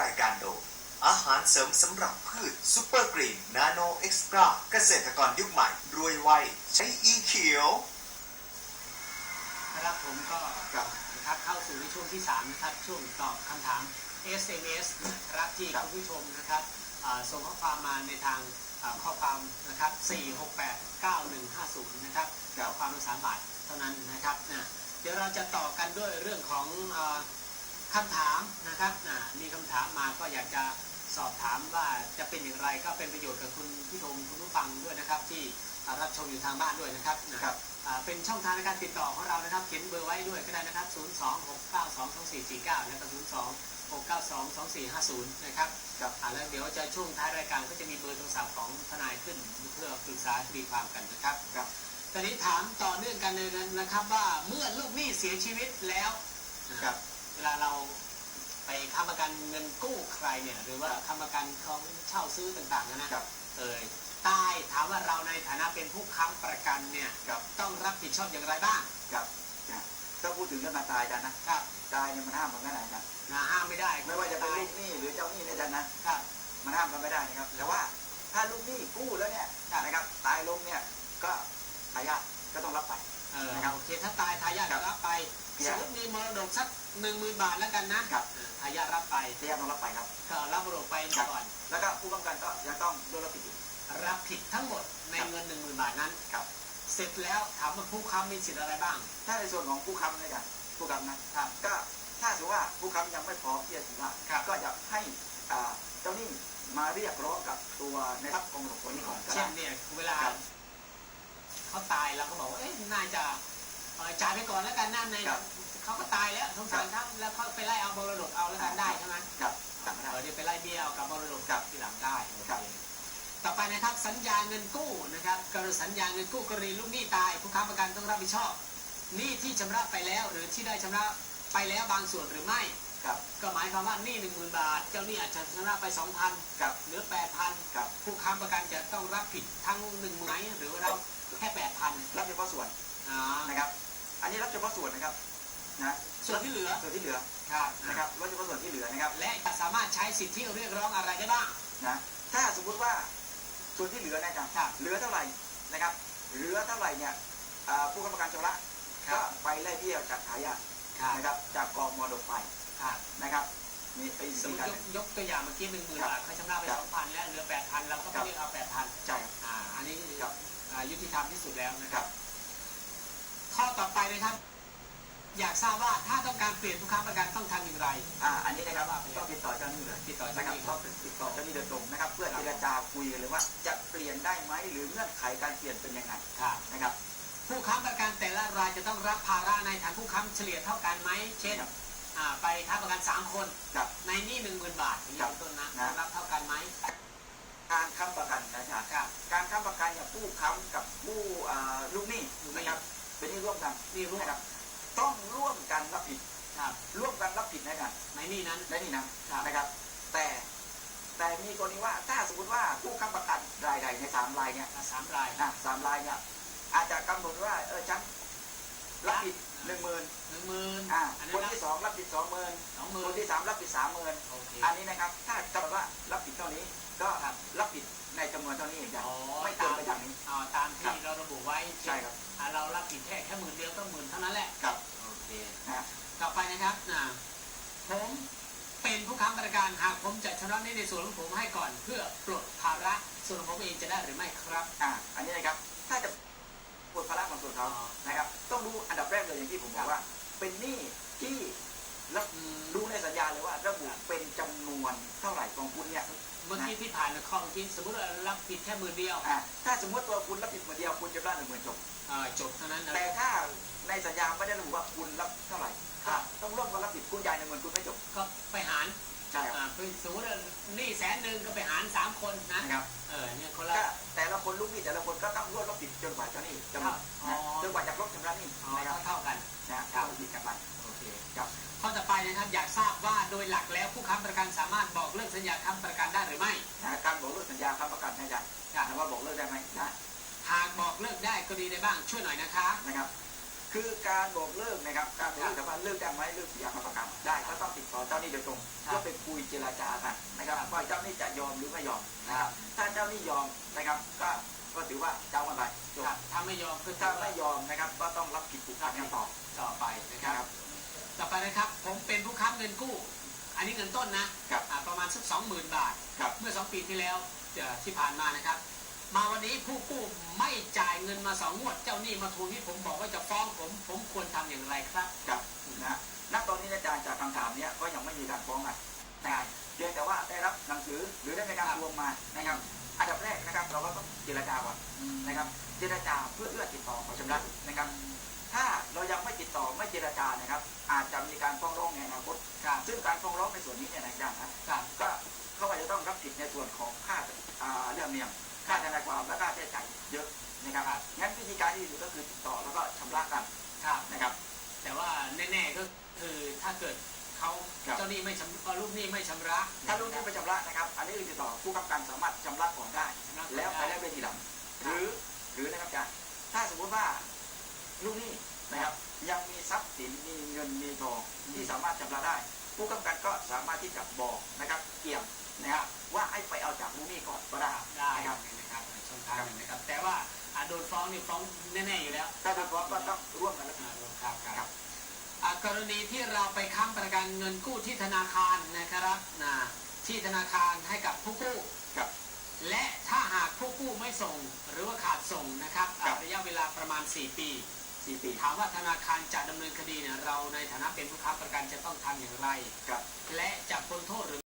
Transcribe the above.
รายการโดยอาหารเสริมสำหรับพืชซูเปอร์กรีนนาโนเอ็กซ์ตร้าเกษตรกรยุคใหม่ รวยไวใช้อีเขียวนะครับผมก็นะครับเข้าสู่ในช่วงที่ 3 นะครับ ช่วงตอบคำถาม SMS นะครับที่ครับคุณผู้ชมนะครับอ่าส่งข้อความมาในทางอ่าข้อความนะครับ 4689150 นะครับข้อความละสามบาทเท่านั้นนะครับนะเดี๋ยวเราจะต่อกันด้วยเรื่องของ อาคำถามนะครับนะมีคำถามมาก็อยากจะสอบถามว่าจะเป็นอย่างไรก็เป็นประโยชน์กับคุณผู้ชมคุณผู้ฟังด้วยนะครับ ที่อ่ารับชมอยู่ทางบ้านด้วยนะครับนะครับอ่าเป็นช่องทางในการติดต่อของเรานะครับเขียนเบอร์ไว้ด้วยก็ได้นะครับ 026922449 และก็ 026922450 นะครับครับอ่าแล้วเดี๋ยวจะช่วงท้ายรายการก็จะมีเบอร์โทรศัพท์ของทนายขึ้นเพื่อปรึกษาคดีความกันนะครับครับตอนนี้ถามต่อเนื่องกันเลยนะครับว่าเมื่อลูกหนี้เสียชีวิตแล้วครับ เวลาเราไปค้ำประกันเงินกู้ใครเนี่ย หรือว่าค้ำประกันของเช่าซื้อต่างๆนะนะครับ เออตายถามว่าเราในฐานะเป็นผู้ค้ำประกันเนี่ยครับ ต้องรับผิดชอบอย่างไรบ้างครับนะถ้าพูดถึงเรื่องการตายอาจารย์นะครับตายเนี่ยมันห้ามมันไม่ได้อาจารย์นะห้ามไม่ได้ไม่ว่าจะเป็นตายลูกหนี้หรือเจ้าหนี้นะอาจารย์นะครับ มันห้ามกันไม่ได้นะครับ แต่ว่าถ้าลูกหนี้กู้แล้วเนี่ยนะครับ ตายลงเนี่ยก็ทายาทก็ต้องรับไป เออนะครับ โอเคถ้าตายทายาทครับ รับไปค สรับมมติมีมรดกสักหนึ่งหมื่นบาทแล้วกันนะครับเออทายาทรับไปทายาทต้องรับไปครับ ก็รับมรดกไปครับก่อน แล้วก็ผู้ป้องกันก็ยังต้องด้วยรับผิดอยู่รับผิดทั้งหมดในครับเงินหนึ่งหมื่นบาทนั้นครับ เสร็จแล้วถามว่าผู้ค้ำมีสิทธิ์อะไรบ้าง ถ้าในส่วนของผู้ค้ำเนี่ยอาจารย์ผู้ค้ำนะครับก็ถ้าสมมติว่าผู้ค้ำยังไม่พร้อมที่จะชำระครับก็จะให้อ่าเจ้าหนี้มาเรียกร้องกับตัวในทรัพย์ของหลวงตัวนี้ก่อนก็เช่ได้นเนี่ยเวลาครับเขาตายเราก็บอกว่าเอ๊ะน่าจะ เอ่อจ่ายไปก่อนแล้วกันนั่นในครับเขาก็ตายแล้วสงสารเขาแล้วเขาไปไล่เอามรดกเอาแล้วกันได้ใช่ไหมครับต่างไม่ได้เออเดี๋ยวไปไล่เบี้ยเอากับมรดกครับทีหลังได้โอครับเคต่อไปนะครับสัญญาเงินกู้นะครับกรณีสัญญาเงินกู้กรณีลูกหนี้ตาย ผู้ค้ำประกันต้องรับผิดชอบหนี้ที่ชำระไปแล้วหรือที่ได้ชำระไปแล้วบางส่วนหรือไม่ ครับก็หมายความว่าหนี้หนึ่งหมื่นบาท เจ้าหนี้อาจจะชำระไปสองพันครับเหลือแปดพันครับผู้ค้ำประกันจะต้องรับผิดทั้งหนึ่งหมื่นไหมหรือว่าเราแค่แปดพันรับเฉพาะส่วนอ่านะครับอันนี้รับ เฉพาะส่วนนะครับนะส่วนที่เหลือส่วนที่เหลือครับนะครับรับเฉพาะส่วนที่เหลือนะครับและจะสามารถใช้สิทธิเรียกร้องอะไรได้บ้างนะถ้าสมมุติว่าส่วนที่เหลือนะครับครับเหลือเท่าไหร่นะครับเหลือเท่าไหร่เนี่ยอ่าผู้ค้ำประกันชำระครัก็บไปไล่เบี้ยจากทายาทครับนะครับจากกองมรดกไปครับนะครับนี่เป็นสมวิมธีติการยกยกตัวอย่างเมื่อกี้หนึ่งหมื่นครับบาทเขาชำระไปครับสองพันแล้วเหลือแปดพันเราก็ไปครับเรียกเอาแปดพันใช่ครับอ่าอันนี้ครับอ่ายุติธรรมที่สุดแล้วนะคครับรับ ข้อต่อไปนะครับ อยากทราบว่าถ้าต้องการเปลี่ยนผู้ค้ำประกันต้องทำอย่างไร อ่า อันนี้นะครับต้องติดต่อเจ้าหนี้เลยติดต่อนะเจ้าคหรับนี้คต้รัอบงติดต่อเจ้าหนี้โดยตรงนะครับ เพื่อเจรจาคุยกันเลยว่า จะเปลี่ยนได้ไหมหรือเงื่อนไขการเปลี่ยนเป็นยังไงครับนะครับ ผู้ค้ำประกันแต่ละรายจะต้องรับภาระในฐานผู้ค้ำเฉลี่ยเท่ากันไหมเช่นครับอ่าไปค้ำประกัน 3 คนกับในหนี้หนึ่งหมื่นบาทอย่างนี้ครับเป็นต้นนะนะรับเท่ากันไหมการค้ำประกันนะจ๊ะครับการค้ำประกันเนี่ยผู้ค้ำกับผู้อ่าลูกหนี้ลูกหนี้นะครับ เป็นหนี้ร่วมกันนี่รู้นะครับ ต้องร่วมกันรับผิดครับร่วมกันรับผิดนะครับในหนี้นั้นและนี่นะครับนะครับ แต่แต่มีกรณีว่าถ้าสมมติว่าผู้ค้ำประกันรายใดในสามรายเนี่ยสามรายนะสามรายเนี่ยอาจจะกำหนดว่าเออฉันรับผิดหนึ่งหมื่นหนึ่งหมื่นอ่าอันคนั้นนรับที่สองรับผิดสองหมื่นสองหคมื่นนที่สามรับผิดสามหมื่นโอเคอันนี้นะครับ ถ้ากำหนดว่ารับผิดเท่านี้ ก็ครับรับผิดในจำนวนเท่านี้อย่างเดียวอ๋อไม่เกินไปจากนี้อ่าตามที่เราระบุไว้ใช่ครับอ่าเรารับผิดแค่แค่หมื่นเดียวก็หมื่นเท่านั้นแหละครับโอเคนะฮะต่อไปนะครับนะผมเป็นผู้ค้ำประกันหากผมจะชำระหนี้ในส่วนของผมให้ก่อน เพื่อปลดภาระส่วนของผมเองจะได้หรือไม่ครับอ่าอันนี้นะครับถ้าจะปลดภาระของส่วนเขาอ๋อนะครับ ต้องดูอันดับแรกเลยอย่างที่ผมบครัอบกว่า เป็นหนี้ที่ รับอืมดูในสัญญาเลยว่าระบุเป็นจำนวนเท่าไหร่ของคุณเนี่ยเมื่อกี้ที่ผ่านข้อเมื่อกี้สมมติว่ารับผิดแค่หมื่นเดียวอ่าถ้าสมมติตัวคุณรับผิดหมื่นเดียวคุณจะได้หนึ่งหมื่นจบอ่าจบเท่านั้นนะแต่ถ้าในสัญญาไม่ได้ระบุว่าคุณรับเท่าไหร่ครับต้องร่วมกันรับผิดคุณจ่ายหนึ่งหมื่นคุณไม่จบก็ไปหารใช่ครับอ่าคือสมมติว่าหนี้แสนหนึ่งก็ไปหารสามคนนะนะครับเออเนี่ยคนละก็แต่ละคนลูกหนี้แต่ละคนก็ต้องร่วมรับผิดจนกว่าเจ้าหนี้จะหมดอ๋อนะจนกว่าจะครบชำระหนี้อ๋อนะครับเท่าๆกันนะครัต้บองผิดกันไป นะครับอยากทราบว่าโดยหลักแล้วผู้ค้ำประกันสามารถบอกเลิกสัญญาค้ำประกันได้หรือไม่นะการบอกเลิกสัญญาค้ำประกันนะอาจารย์ครับถามว่าบอกเลิกได้ไหมได้หากบอกเลิกได้ก็ดีได้บ้างช่วยหน่อยนะคะนะครับ คือการบอกเลิกนะครับการบอกเลิกแต่ว่าเลิกได้ไหมเลิกอยากมาประกันได้ก็ต้องติดต่อเจ้าหนี้โดยตรงครับเพื่อไปคุยเจรจากันนะครับครับว่าเจ้าหนี้จะยอมหรือไม่ยอมนะคครัรับบถ้าเจ้าหนี้ยอมนะครับก็ก็ถือว่าเจ้ามันไปจบครับถ้าไม่ยอมก็ถ้าถือว่าไม่ยอมนะครับ ก็ต้องรับผิดผูกพันกันต่อต่อไปนะคนะรับครับ ต่อไปนะครับ ผมเป็นผู้ค้ำเงินกู้ อันนี้เงินต้นนะครับอ่าประมาณสักสองหมื่นบาท ครับเมื่อสองปีที่แล้วเอ่อที่ผ่านมานะครับ มาวันนี้ผู้กู้ไม่จ่ายเงินมาสองงวด เจ้าหนี้มาทวงที่ผมบอกว่าจะฟ้องผม ผมควรทำอย่างไรครับ ครับนะณตอนนี้อาจารย์จากคำถามเนี้ยก็ยังไม่มีการฟ้องกันนะครับเพียงแต่ว่าได้รับหนังสือหรือได้มีการครับ ทวงมานะครับ อันดับแรกนะครับเราก็ต้องเจรจาก่อนนะครับ เจรจาเพื่อเอื้อติดต่อขอชำระนะครับ ถ้าเรายังไม่ติดต่อไม่เจรจานะครับ อาจจะมีการฟ้องร้องในอนาคตครับซึ่งการฟ้องร้องในส่วนนี้เนี่ยนะอาจารย์นะครับก็เขาอาจจะต้องรับผิดในส่วนของค่าอ่าเรื่องเนียมค่าทนายความและค่าใช้จ่ายเยอะนะครับครับงั้นวิธีการที่ดีที่สุดก็คือติดต่อแล้วก็ชำระกันครับนะครับ แต่ว่าแน่ๆก็คือถ้าเกิดเขาครับเจ้าหนี้ไม่ชำเอ่อลูกหนี้ไม่ชำระ ถ้าลูกหนี้ไปชำระนะครับ อันนี้คือติดต่อผู้กำกับการสามารถชำระก่อนได้ชำระก่อนแล้วไปได้ได้เวทีหลังหรือหรือนะครับอาจารย์ถ้าสมมติว่า ลูกหนี้นะครับ ยังมีทรัพย์สินมีเงินมีทองที่สามารถชำระได้ ผู้กำกับก็สามารถที่จะบอกนะครับเกี่ยมนะครับว่าให้ไปเอาจากลูกหนี้ก่อนก็ได้ได้นะคครัรับบนะครับช่องทางหนึ่งนะครับ แต่ว่าอะโดนฟ้องนี่ฟ้องแน่ๆอยู่แล้ว ถ้าโดยเฉพาะก็ต้องร่วมกันแล้วอ่าครับคครัรับบอะกรณีที่เราไปค้ำประกันเงินกู้ที่ธนาคารนะครับนะที่ธนาคารให้กับผู้กู้ครับและถ้าหากผู้กู้ไม่ส่งหรือว่าขาดส่งนะครับอะครับระยะเวลาประมาณ 4 ปี สี่ปีถามว่าธนาคารจะดำเนินคดีเนี่ยเราในฐานะเป็นผู้ค้าประกันจะต้องทำอย่างไรครับและจะพ้นโทษหรือ